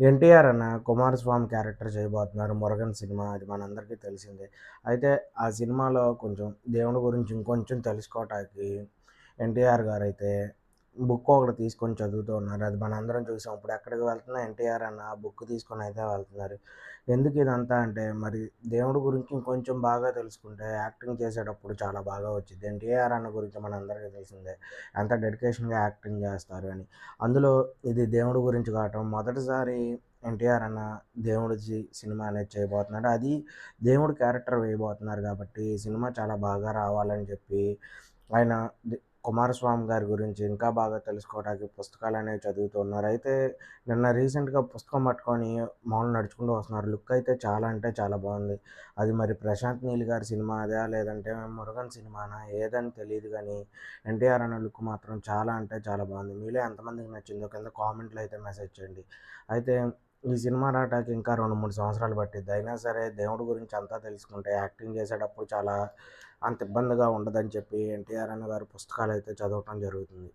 ఎన్టీఆర్ అన్న కుమారస్వామి క్యారెక్టర్ చేయబోతున్నారు. మురుగన్ సినిమా అది మనందరికీ తెలిసిందే. అయితే ఆ సినిమాలో కొంచెం దేవుడి గురించి ఇంకొంచెం తెలుసుకోవటానికి ఎన్టీఆర్ గారు అయితే బుక్ ఒకటి తీసుకొని చదువుతూ ఉన్నారు. అది మనందరం చూసాం. ఇప్పుడు ఎక్కడికి వెళ్తున్నా ఎన్టీఆర్ అన్న ఆ బుక్ తీసుకొని అయితే వెళ్తున్నారు. ఎందుకు ఇదంతా అంటే మరి దేవుడి గురించి ఇంకొంచెం బాగా తెలుసుకుంటే యాక్టింగ్ చేసేటప్పుడు చాలా బాగా వచ్చింది ఎన్టీఆర్ అన్న గురించి మనందరికీ తెలిసిందే. ఎంత డెడికేషన్గా యాక్టింగ్ చేస్తారు అని. అందులో ఇది దేవుడి గురించి కావటం మొదటిసారి ఎన్టీఆర్ అన్న దేవుడి సినిమా అనేది చేయబోతున్నాడు. అది దేవుడి క్యారెక్టర్ వేయబోతున్నారు కాబట్టి సినిమా చాలా బాగా రావాలని చెప్పి ఆయన కుమారస్వామి గారి గురించి ఇంకా బాగా తెలుసుకోవడానికి పుస్తకాలు అనేవి చదువుతున్నారు అయితే నిన్న రీసెంట్గా పుస్తకం పట్టుకొని మామూలు నడుచుకుంటూ వస్తున్నారు. లుక్ అయితే చాలా అంటే చాలా బాగుంది. అది మరి ప్రశాంత్ నీల్ గారి సినిమా అదా? లేదంటే మురుగన్ సినిమానా? ఏదని తెలియదు కానీ ఎన్టీఆర్ అన్న లుక్ మాత్రం చాలా అంటే చాలా బాగుంది. మీలో ఎంతమందికి నచ్చిందో కింద కామెంట్లో అయితే మెసేజ్ చేయండి. అయితే ఈ సినిమా రావడానికి ఇంకా రెండు మూడు సంవత్సరాలు పట్టిద్ది. అయినా సరే దేవుడి గురించి అంతా తెలుసుకుంటే యాక్టింగ్ చేసేటప్పుడు చాలా అంత ఇబ్బందిగా ఉండదని చెప్పి ఎన్టీఆర్ అన్న గారు పుస్తకాలు అయితే చదవటం జరుగుతుంది.